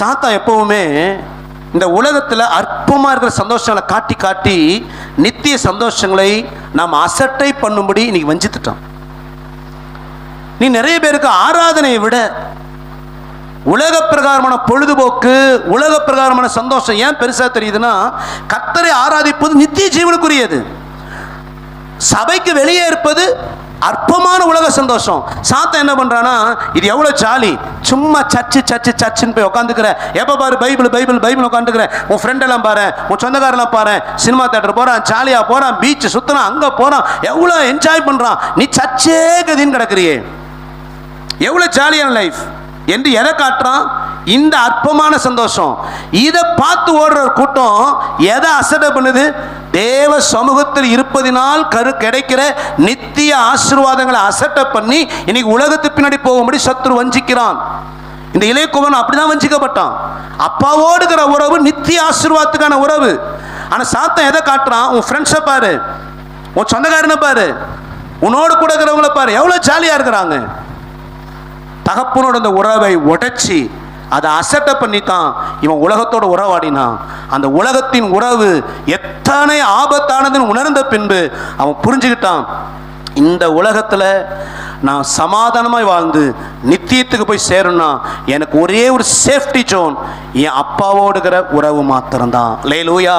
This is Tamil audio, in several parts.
சாத்தா எப்பவுமே இந்த உலகத்தில் அற்பமாக இருக்கிற சந்தோஷங்களை காட்டி காட்டி நித்திய சந்தோஷங்களை நாம் அசட்டை பண்ணும்படி இன்னைக்கு வஞ்சித்துட்டோம். நீ நிறைய பேருக்கு ஆராதனையை விட உலக பிரகாரமான பொழுதுபோக்கு உலக பிரகாரமான சந்தோஷம் ஏன் பெருசா தெரியுதுன்னா கத்தரை ஆராதிப்பது நித்திய ஜீவனுக்குரியது. சபைக்கு வெளியே இருப்பது அற்பமான உலக சந்தோஷம். சாத்தா என்ன பண்றானா இது எவ்வளவு ஜாலி சும்மா சர்ச்சு சர்ச்சு சர்ச்சுன்னு போய் உட்காந்துக்கிற எப்ப பாரு பைபிள் பைபிள் பைபிள் உட்காந்துக்கிற உன் ஃப்ரெண்ட் எல்லாம் பாரு உன் சொந்தக்காரெல்லாம் பாரு. சினிமா தேட்டர் போறான் ஜாலியாக போறான் பீச் சுத்துறான் அங்க போறான். எவ்வளவு என்ஜாய் பண்றான். நீ சர்ச்சே கதின்னு கிடக்குறியே. எவ்வளவு ஜாலியான லைஃப் என்று எதை காட்டுறான்? இந்த அற்பமான சந்தோஷம். இதை பார்த்து ஓடுற கூட்டம் எதை அசட பண்ணுது? தேவ சமூகத்தில் இருப்பதினால் கரு கிடைக்கிற நித்திய ஆசீர்வாதங்களை அசட்டை பண்ணி இன்னைக்கு உலகத்துக்கு பின்னாடி போகும்படி சத்ரு வஞ்சிக்கிறான். இந்த இளையகுமன் அப்படிதான் வஞ்சிக்கப்பட்டான். அப்பாவோடுகிற உறவு நித்திய ஆசீர்வாதத்துக்கான உறவு. ஆனால் சாத்தம் எதை காட்டுறான்? உன் ஃப்ரெண்ட்ஸை பாரு. உன் சொந்தக்காரனை பாரு. உன்னோடு கூட இருக்கிறவங்கள பாரு. எவ்வளோ ஜாலியாக இருக்கிறாங்க. தகப்பனோட அந்த உறவை உடைச்சி அதை அசட்டை பண்ணித்தான் இவன் உலகத்தோட உறவாடினான். அந்த உலகத்தின் உறவு எத்தனை ஆபத்தானதுன்னு உணர்ந்த பின்பு அவன் புரிஞ்சுக்கிட்டான். இந்த உலகத்தில் நான் சமாதானமாய் வாழ்ந்து நித்தியத்துக்கு போய் சேரணும்னா எனக்கு ஒரே ஒரு சேஃப்டி ஜோன் என் அப்பாவோடுகிற உறவு மாத்திரம்தான். லேலூயா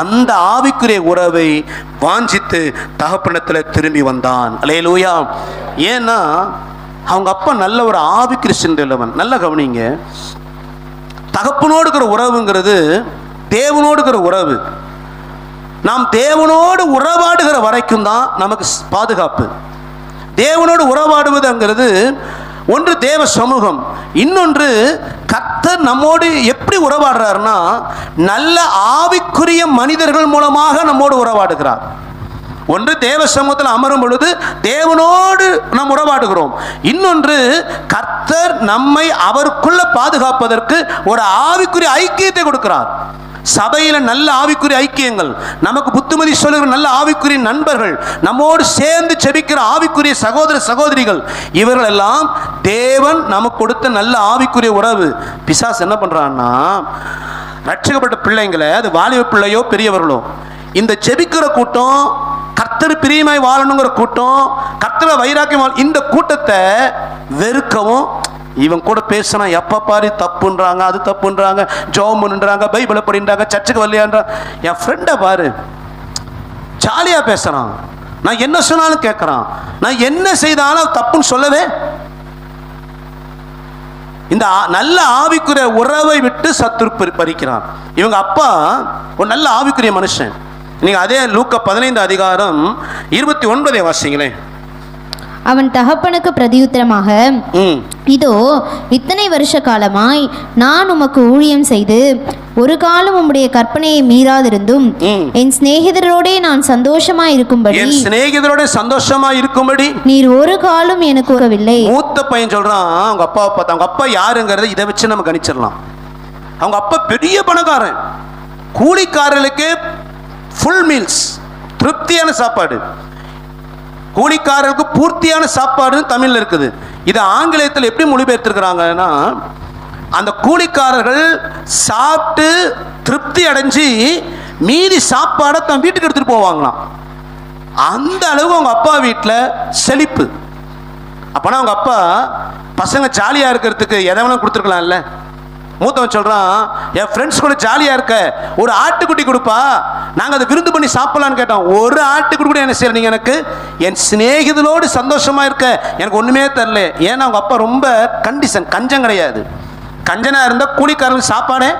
அந்த ஆவிக்குரிய உறவை வாஞ்சித்து தகப்பனத்தில் திரும்பி வந்தான். லேலூயா ஏன்னா அவங்க அப்பா நல்ல ஒரு ஆவி கிறிஸ்டின் உள்ளவன். நல்ல கவனிங்க. தகப்பனோடு இருக்கிற உறவுங்கிறது தேவனோடு இருக்கிற உறவு. நாம் தேவனோடு உறவாடுகிற வரைக்கும் தான் நமக்கு ஸ்- பாதுகாப்பு. தேவனோடு உறவாடுவதுங்கிறது ஒன்று தேவ சமூகம் இன்னொன்று கத்தர் நம்மோடு எப்படி உறவாடுறாருன்னா நல்ல ஆவிக்குரிய மனிதர்கள் மூலமாக நம்மோடு உறவாடுகிறார். ஒன்று தேவ சமூகத்தில் அமரும் பொழுது தேவனோடு நாம் உறவாடுகிறோம். இன்னொன்று கர்த்தர் நம்மை அவருக்குள்ள பாதுகாப்பதற்கு ஒரு ஆவிக்குரிய ஐக்கியத்தை கொடுக்கிறார். சபையில் நல்ல ஆவிக்குரிய ஐக்கியங்கள் நமக்கு புத்துமதி சொல்லுகிற நல்ல ஆவிக்குரிய நண்பர்கள் நம்மோடு சேர்ந்து செபிக்கிற ஆவிக்குரிய சகோதர சகோதரிகள் இவர்கள் எல்லாம் தேவன் நமக்கு கொடுத்த நல்ல ஆவிக்குரிய உறவு. பிசாஸ் என்ன பண்ணுறான்னா ரட்சிக்கப்பட்ட பிள்ளைங்களை அது வாலிப பிள்ளையோ பெரியவர்களோ இந்த செபிக்கிற கூட்டம் கர்த்தர் பிரியமாய் வாழணுங்கிற கூட்டம் கர்த்தரை வைராக்கியம் இந்த கூட்டத்தை வெறுக்கவும் இவன் கூட பேசினா எப்போ பாரு தப்புன்றாங்க அது தப்புன்றாங்க ஜோமுன்றாங்க பைபிளை படின்றாங்க சர்ச்சுக்கு வரலையான்றான் என் ஃப்ரெண்டை பாரு. ஜாலியாக பேசுகிறான் நான் என்ன சொன்னாலும் கேட்குறான் நான் என்ன செய்தாலும் தப்புன்னு சொல்லவே இந்த ஆ- நல்ல ஆவிக்குரிய உறவை விட்டு சத்துரு பறிக்கிறான். இவங்க அப்பா ஒரு நல்ல ஆவிக்குரிய மனுஷன். நீங்க அதே லூக்க பதினைந்து அதிகாரம் இருபத்தி ஒன்பதை வாசிங்களேன். அவன் தகப்பனுக்கு பிரதியுத்தரமாக இதோ இத்தனை வருஷ காலமாய் நான் உமக்கு ஊழியம் செய்து ஒரு காலம் உம்முடைய கற்பனையை மீறாதிருந்தும். என் சிநேகிதரோடே நான் சந்தோஷமாய் இருக்கும்படி என் சிநேகிதரோட சந்தோஷமா இருக்கும்படி? நீர் ஒரு காலம் எனக்கு உறவில்லை மூத்த பையன் சொல்றான் அவங்க அப்பாவை பார்த்து அவங்க அப்பா யாருங்கிறத இதை வச்சு நம்ம கணிச்சிடலாம். அவங்க அப்பா பெரிய பணக்காரன். கூலிக்காரர்களுக்கு ஃபுல் மீல்ஸ் திருப்தியான சாப்பாடு. கூலிக்காரருக்கு பூர்த்தியான சாப்பாடுன்னு தமிழில் இருக்குது. இது ஆங்கிலத்தில் எப்படி மொழிபெயர்த்திருக்கிறாங்கன்னா அந்த கூலிக்காரர்கள் சாப்பிட்டு திருப்தி அடைஞ்சு மீதி சாப்பாடை தன் வீட்டுக்கு எடுத்துட்டு போவாங்களாம். அந்த அளவு அவங்க அப்பா வீட்டில் செழிப்பு. அப்போனா அவங்க அப்பா பசங்க ஜாலியாக இருக்கிறதுக்கு எதை வேணாலும் கொடுத்துருக்கலாம்ல. மூத்தவன் சொல்கிறான் என் ஃப்ரெண்ட்ஸ் கூட ஜாலியாக இருக்க. ஒரு ஆட்டுக்குட்டி கொடுப்பா. நாங்கள் அதை விருந்து பண்ணி சாப்பிடலான்னு கேட்டோம். ஒரு ஆட்டுக்குட்டி கூட என்ன செய்யற நீங்கள் எனக்கு? என் சிநேகிதலோடு சந்தோஷமாக இருக்க. எனக்கு ஒன்றுமே தெரில ஏன்னா அவங்க அப்பா ரொம்ப கண்டிஷன் கஞ்சம் கிடையாது. கஞ்சனாக இருந்தால் கூலிக்காரங்களுக்கு சாப்பாடே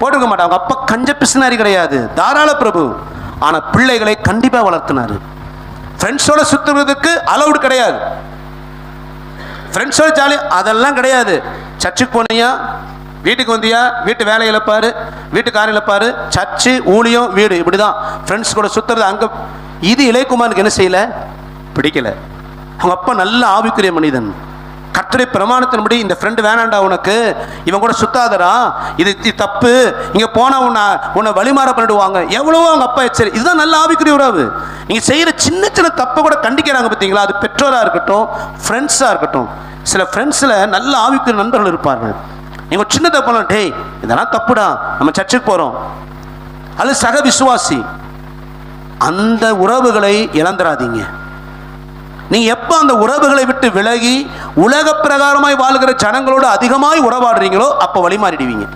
போட்டுக்க மாட்டாங்க அவங்க அப்பா கஞ்ச பிசினாரி கிடையாது. தாராள பிரபு. ஆனால் பிள்ளைகளை கண்டிப்பாக வளர்த்தினாரு. ஃப்ரெண்ட்ஸோட சுற்றுறதுக்கு அலௌடு கிடையாது. ஃப்ரெண்ட்ஸோட ஜாலி அதெல்லாம் கிடையாது. சர்ச்சுக்கு போனியா வீட்டுக்கு வந்தியா? வீட்டு வேலை இழப்பாரு. வீட்டுக்காரன் இழப்பாரு. சர்ச்சு ஊழியம் வீடு இப்படி தான் ஃப்ரெண்ட்ஸ் கூட சுற்றுறது அங்கே. இது இளையகுமாருக்கு என்ன செய்யல? பிடிக்கல. அவங்க அப்பா நல்ல ஆவிக்குரிய மனிதன். கர்த்தரை பிரமாணத்தின்படி இந்த ஃப்ரெண்டு வேணாண்டா உனக்கு. இவன் கூட சுத்தாதரா இது இது தப்பு. இங்கே போனால் உன்னை உன்னை வழிமாற பண்ணிடுவாங்க. எவ்வளவோ அவங்க அப்பா எச்சரி இதுதான் நல்ல ஆவிக்குரிய உறவு. நீங்கள் செய்கிற சின்ன சின்ன தப்பை கூட கண்டிக்கிறாங்க பார்த்தீங்களா? அது பெற்றோராக இருக்கட்டும் ஃப்ரெண்ட்ஸாக இருக்கட்டும். சில ஃப்ரெண்ட்ஸில் நல்ல ஆவிக்குரிய நண்பர்கள் இருப்பார்கள். நீங்கள் சின்ன தப்பு டேய் இதெல்லாம் தப்புடா. நம்ம சர்ச்சுக்கு போறோம். அது சக விசுவாசி. அந்த உறவுகளை இழந்துடாதீங்க நீ எப்போ அந்த உறவுகளை விட்டு விலகி உலக பிரகாரமாய் வாழ்கிற ஜனங்களோடு அதிகமாய் உறவாடுறீங்களோ அப்போ வழி மாறிடுவீங்க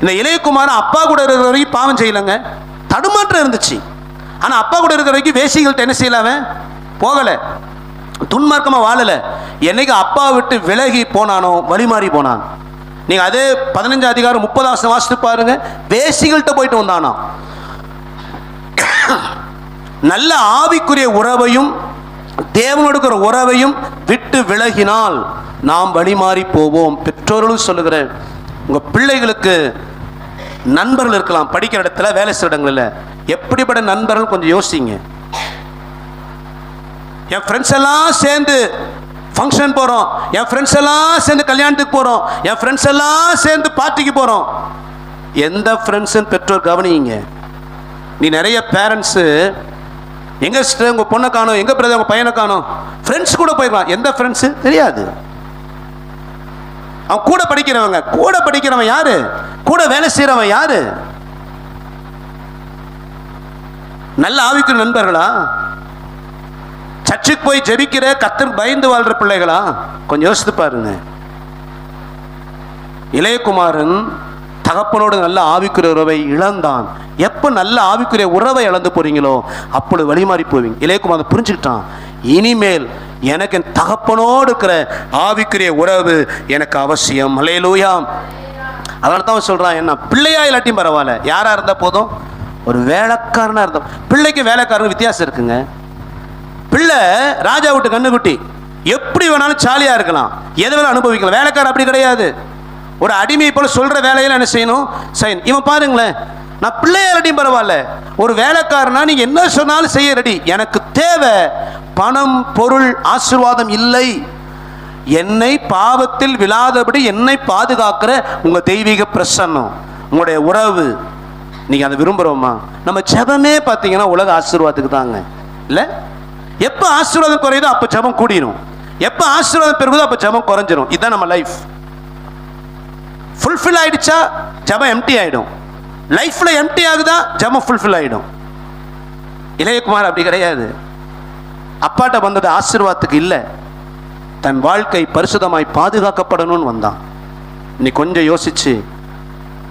இந்த இளையகுமாரன் அப்பா கூட இருக்கிற வரைக்கும் பாவம் செய்யலைங்க. தடுமாற்றம் இருந்துச்சு. ஆனால் அப்பா கூட இருக்கிற வரைக்கும் வேசிகள்கிட்ட என்ன செய்யல போகலை. துன்மார்க்கமாக வாழலை. என்னைக்கு அப்பா விட்டு விலகி போனானோ வழி மாறி போனான். நீங்கள் அதே பதினஞ்சு அதிகாரம் முப்பதாம் வாசித்து பாருங்க. வேசிகள்கிட்ட போயிட்டு வந்தானா. நல்ல ஆவிக்குரிய உறவையும் தேவனோடுக்கிற உறவையும் விட்டு விலகினால் நாம் வழிமாறி போவோம். பெற்றோர்களும் சொல்லுகிறேன் உங்கள் பிள்ளைகளுக்கு நண்பர்கள் இருக்கலாம் படிக்கிற இடத்துல வேலை செய்கிற இடங்களில். எப்படிப்பட்ட நண்பர்கள்? கொஞ்சம் யோசிங்க. என் ஃப்ரெண்ட்ஸ் எல்லாம் சேர்ந்து ஃபங்க்ஷன் போகிறோம் என் ஃப்ரெண்ட்ஸ் எல்லாம் சேர்ந்து கல்யாணத்துக்கு போகிறோம் என் ஃப்ரெண்ட்ஸ் எல்லாம் சேர்ந்து பார்ட்டிக்கு போகிறோம் எந்த ஃப்ரெண்ட்ஸுன்னு பெற்றோர் கவனிங்க. நீ நிறைய பேரண்ட்ஸு எங்கே சிஸ்டர் உங்கள் பொண்ணை காணும் எங்கே பிரதர் உங்கள் பையனை காணும். ஃப்ரெண்ட்ஸ் கூட போயிடலாம். எந்த ஃப்ரெண்ட்ஸு தெரியாது. அவன் கூட படிக்கிறவங்க. கூட படிக்கிறவன் யாரு? கூட வேலை செய்கிறவன் யாரு? நல்ல ஆவிக்கு நண்பர்களா? சர்ச்சுக்கு போய் ஜெபிக்கிற கத்தர் பயந்து வாழ்ற பிள்ளைகளா? கொஞ்சம் யோசித்து பாருங்க. இளையகுமாரன் தகப்பனோடு நல்ல ஆவிக்குரிய உறவை இழந்தான். எப்போ நல்ல ஆவிக்குரிய உறவை இழந்து போறீங்களோ அப்பொழுது வழிமாறி போவீங்க. இளையகுமாரன் புரிஞ்சுக்கிட்டான். இனிமேல் எனக்கு என் தகப்பனோடு இருக்கிற ஆவிக்குரிய உறவு எனக்கு அவசியம். அலையலூயாம் அதனால தான் அவன் என்ன பிள்ளையா இல்லாட்டியும் பரவாயில்ல. யாராக இருந்தால் போதும்? ஒரு வேலைக்காரனாக இருந்தோம் பிள்ளைக்கு வேலைக்காரன் வித்தியாசம் இருக்குங்க. பிள்ளை ராஜா விட்டு கண்ணுக்குட்டி. எப்படி வேணாலும் சாலியாக இருக்கலாம். எதை வேணாலும் அனுபவிக்கலாம். வேலைக்காரர் அப்படி கிடையாது. ஒரு அடிமை போல் சொல்கிற வேலையில் என்ன செய்யணும்? செய்யணும் இவன் பாருங்களேன். நான் பிள்ளையாரடியும் பரவாயில்ல. ஒரு வேலைக்காரனா நீங்கள் என்ன சொன்னாலும் செய்ய ரெடி. எனக்கு தேவை பணம் பொருள் ஆசீர்வாதம் இல்லை. என்னை பாவத்தில் விழாதபடி என்னை பாதுகாக்கிற உங்கள் தெய்வீக பிரசன்னம் உங்களுடைய உறவு. நீங்கள் அதை விரும்புகிறோமா நம்ம ஜபமே பார்த்தீங்கன்னா உலக ஆசீர்வாதத்துக்கு தாங்க. இல்லை? எப்போ ஆசீர்வாதம் குறையுதோ அப்போ ஜபம் கூடிரும். எப்போ ஆசீர்வாதம் பெருகுதோ அப்போ ஜபம் குறைஞ்சிரும். இதுதான் நம்ம லைஃப் ஃபுல்ஃபில் ஆயிடுச்சா ஜபம் எம்டி ஆகிடும் லைஃப்பில் எம்டி ஆகுதா ஜபம் ஃபுல்ஃபில் ஆகிடும் இளையகுமார் அப்படி கிடையாது. அப்பாட்ட வந்தது ஆசீர்வாதத்துக்கு இல்லை. தன் வாழ்க்கை பரிசுதமாய் பாதுகாக்கப்படணும்னு வந்தான். நீ கொஞ்சம் யோசிச்சு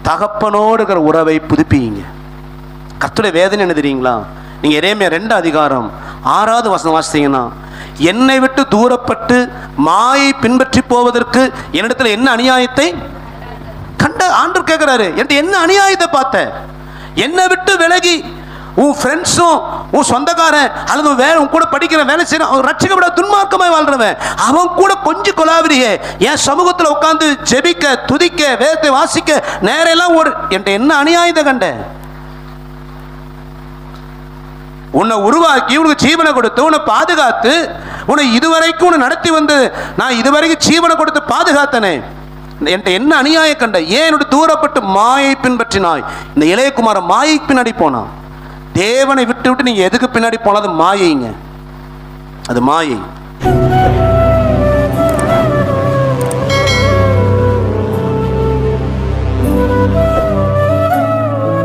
தகப்பனோடு இருக்கிற உறவை புதுப்பிங்க. கர்த்தருடைய வேதனை என்ன தெரியுங்களா? நீங்கள் எரேமியா ரெண்டு அதிகாரம் ஆறாவது வசனம் வாசித்தீங்கன்னா என்னை விட்டு தூரப்பட்டு மாயை பின்பற்றி போவதற்கு என்னிடத்துல என்ன அநியாயத்தை? கண்ட ஆண்டு கேட்கிறாரு என்கிட்ட என்ன அநியாயத்தை பார்த்த? என்னை விட்டு விலகி உன் ஃப்ரெண்ட்ஸும் உன் சொந்தக்காரன் அல்லது வேலை உன் கூட படிக்கிற வேலை செய்யணும் அவன் ரட்சிக்கப்பட துன்மார்க்கமாக வாழ்றவன். அவன் கூட கொஞ்சம் கொலாவிரியே என் சமூகத்தில் உட்காந்து ஜெபிக்க துதிக்க வேதத்தை வாசிக்க நேரெல்லாம் ஒரு என்கிட்ட என்ன அநியாயத்தை கண்ட? உன்னை உருவாக்கி உனக்கு ஜீவனை கொடுத்து உன்னை பாதுகாத்து உன்னை இதுவரைக்கும் உன்னை நடத்தி வந்து நான் இதுவரைக்கும் ஜீவனை கொடுத்து பாதுகாத்தனே. என்கிட்ட என்ன அநியாயம் கண்ட? ஏன் என்னோட தூரப்பட்டு மாயை பின்பற்றினாய்? இந்த இளையகுமார மாயை பின்னாடி போனான் தேவனை விட்டு விட்டு நீங்கள் எதுக்கு பின்னாடி போனா அது மாயைங்க. அது மாயை.